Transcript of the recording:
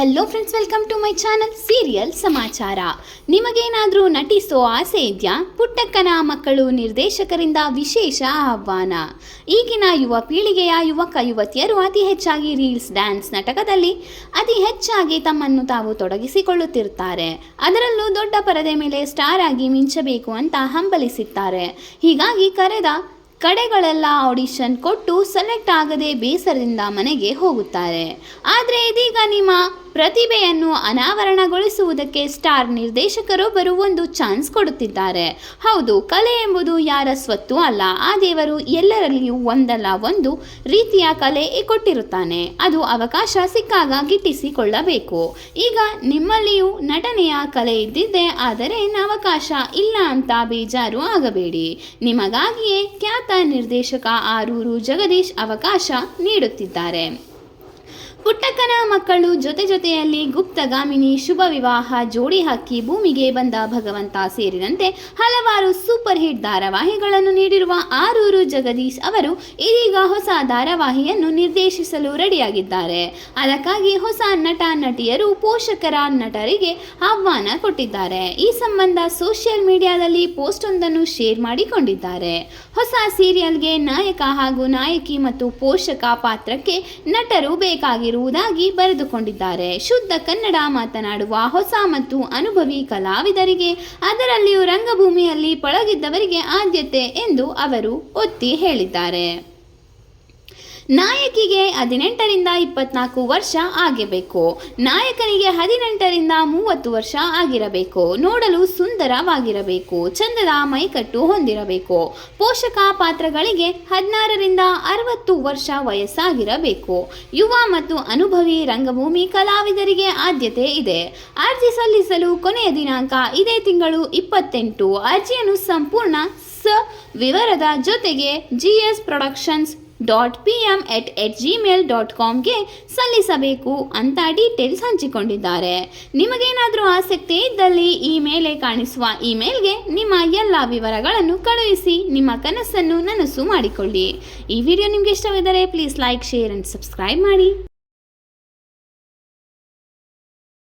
Hello friends welcome to my channel serial ಸಮಾಚಾರ ನಿಮಗೇನಾದರೂ ನಟಿಸೋ ಆಸೆ ಇದೆಯಾ? ಪುಟ್ಟಕ್ಕನ ಮಕ್ಕಳು ನಿರ್ದೇಶಕರಿಂದ ವಿಶೇಷ ಆಹ್ವಾನ. ಈಗಿನ ಯುವ ಪೀಳಿಗೆಯ ಯುವಕ ಯುವತಿಯರು ಅತಿ ಹೆಚ್ಚಾಗಿ ರೀಲ್ಸ್, ಡ್ಯಾನ್ಸ್ ನಾಟಕದಲ್ಲಿ ಅತಿ ಹೆಚ್ಚಾಗಿ ತಮ್ಮನ್ನು ತಾವು ತೊಡಗಿಸಿಕೊಳ್ಳುತ್ತಿರುತ್ತಾರೆ ಅದರಲ್ಲೂ ದೊಡ್ಡ ಪರದೆ ಮೇಲೆ ಸ್ಟಾರ್ ಆಗಿ ಮಿಂಚಬೇಕು ಅಂತ ಹಂಬಲಿಸುತ್ತಾರೆ ಹೀಗಾಗಿ ಕರೆದ ಕಡೆಗಳೆಲ್ಲ ಆಡಿಷನ್ ಕೊಟ್ಟು ಸೆಲೆಕ್ಟ್ ಆಗದೆ ಬೇಸರದಿಂದ ಮನೆಗೆ ಹೋಗುತ್ತಾರೆ. ಆದರೆ ಇದೀಗ ನಿಮ್ಮ ಪ್ರತಿಭೆಯನ್ನು ಅನಾವರಣಗೊಳಿಸುವುದಕ್ಕೆ ಸ್ಟಾರ್ ನಿರ್ದೇಶಕರೊಬ್ಬರು ಒಂದು ಚಾನ್ಸ್ ಕೊಡುತ್ತಿದ್ದಾರೆ. ಹೌದು, ಕಲೆ ಎಂಬುದು ಯಾರ ಸ್ವತ್ತು ಅಲ್ಲ, ಆ ದೇವರು ಎಲ್ಲರಲ್ಲಿಯೂ ಒಂದಲ್ಲ, ಒಂದು ರೀತಿಯ ಕಲೆ ಕೊಟ್ಟಿರುತ್ತಾನೆ. ಅದು ಅವಕಾಶ ಸಿಕ್ಕಾಗ ಗಿಟ್ಟಿಸಿಕೊಳ್ಳಬೇಕು. ಈಗ ನಿಮ್ಮಲ್ಲಿಯೂ ನಟನೆಯ ಕಲೆ ಇದ್ದಿದ್ದೆ, ಆದರೆ ಅವಕಾಶ ಇಲ್ಲ ಅಂತ ಬೇಜಾರು ಆಗಬೇಡಿ. ನಿಮಗಾಗಿಯೇ ಖ್ಯಾತ ನಿರ್ದೇಶಕ ಆರೂರು ಜಗದೀಶ್ ಅವಕಾಶ ನೀಡುತ್ತಿದ್ದಾರೆ. ಪುಟ್ಟಕ್ಕನ ಮಕ್ಕಳು ಜೊತೆ ಜೊತೆಯಲ್ಲಿ ಗುಪ್ತಗಾಮಿನಿ ಶುಭ ವಿವಾಹ ಜೋಡಿ ಹಾಕಿ ಭೂಮಿಗೆ ಬಂದ ಭಗವಂತ ಸೇರಿದಂತೆ ಹಲವಾರು ಸೂಪರ್ ಹಿಟ್ ಧಾರಾವಾಹಿಗಳನ್ನು ನೀಡಿರುವ ಆರೂರು ಜಗದೀಶ್ ಅವರು ಇದೀಗ ಹೊಸ ಧಾರಾವಾಹಿಯನ್ನು ನಿರ್ದೇಶಿಸಲು ರೆಡಿಯಾಗಿದ್ದಾರೆ. ಅದಕ್ಕಾಗಿ ಹೊಸ ನಟ, ನಟಿಯರು ಪೋಷಕರ ನಟರಿಗೆ ಆಹ್ವಾನ ಕೊಟ್ಟಿದ್ದಾರೆ. ಈ ಸಂಬಂಧ ಸೋಷಿಯಲ್ ಮೀಡಿಯಾದಲ್ಲಿ ಪೋಸ್ಟ್ ಒಂದನ್ನು ಶೇರ್ ಮಾಡಿಕೊಂಡಿದ್ದಾರೆ. ಹೊಸ ಸೀರಿಯಲ್ಗೆ ನಾಯಕ ಹಾಗೂ ನಾಯಕಿ ಮತ್ತು ಪೋಷಕ ಪಾತ್ರಕ್ಕೆ ನಟರು ಬೇಕಾಗಿರುವುದಾಗಿ ಬರೆದುಕೊಂಡಿದ್ದಾರೆ. ಶುದ್ಧ ಕನ್ನಡ ಮಾತನಾಡುವ ಹೊಸ ಮತ್ತು ಅನುಭವಿ ಕಲಾವಿದರಿಗೆ, ಅದರಲ್ಲಿಯೂ ರಂಗಭೂಮಿಯಲ್ಲಿ ಪಳಗಿದ್ದವರಿಗೆ ಆದ್ಯತೆ ಎಂದು ಅವರು ಒತ್ತಿ ಹೇಳಿದ್ದಾರೆ. ನಾಯಕಿಗೆ ಹದಿನೆಂಟರಿಂದ ಇಪ್ಪತ್ನಾಲ್ಕು ವರ್ಷ ಆಗಿರಬೇಕು ನಾಯಕನಿಗೆ ಹದಿನೆಂಟರಿಂದ ಮೂವತ್ತು ವರ್ಷ ಆಗಿರಬೇಕು. ನೋಡಲು ಸುಂದರವಾಗಿರಬೇಕು. ಚಂದದ ಮೈಕಟ್ಟು ಹೊಂದಿರಬೇಕು. ಪೋಷಕ ಪಾತ್ರಗಳಿಗೆ ಹದಿನಾರರಿಂದ ಅರವತ್ತು ವರ್ಷ ವಯಸ್ಸಾಗಿರಬೇಕು. ಯುವ ಮತ್ತು ಅನುಭವಿ ರಂಗಭೂಮಿ ಕಲಾವಿದರಿಗೆ ಆದ್ಯತೆ ಇದೆ. ಅರ್ಜಿ ಸಲ್ಲಿಸಲು ಕೊನೆಯ ದಿನಾಂಕ ಇದೇ ತಿಂಗಳು ಇಪ್ಪತ್ತೆಂಟು. ಅರ್ಜಿಯನ್ನು ಸಂಪೂರ್ಣ ಸ ವಿವರದ ಜೊತೆಗೆ GS productions dot P M at at Gmail dot ಕಾಮ್ಗೆ ಸಲ್ಲಿಸಬೇಕು ಅಂತ ಡೀಟೇಲ್ಸ್ ಹಂಚಿಕೊಂಡಿದ್ದಾರೆ. ನಿಮಗೇನಾದರೂ ಆಸಕ್ತಿ ಇದ್ದಲ್ಲಿ ಈ ಮೇಲೆ ಕಾಣಿಸುವ ಇಮೇಲ್ಗೆ ನಿಮ್ಮ ಎಲ್ಲ ವಿವರಗಳನ್ನು ಕಳುಹಿಸಿ ನಿಮ್ಮ ಕನಸನ್ನು ನನಸು ಮಾಡಿಕೊಳ್ಳಿ. ಈ ವಿಡಿಯೋ ನಿಮಗೆ ಇಷ್ಟವಿದ್ದರೆ please like share and subscribe ಮಾಡಿ.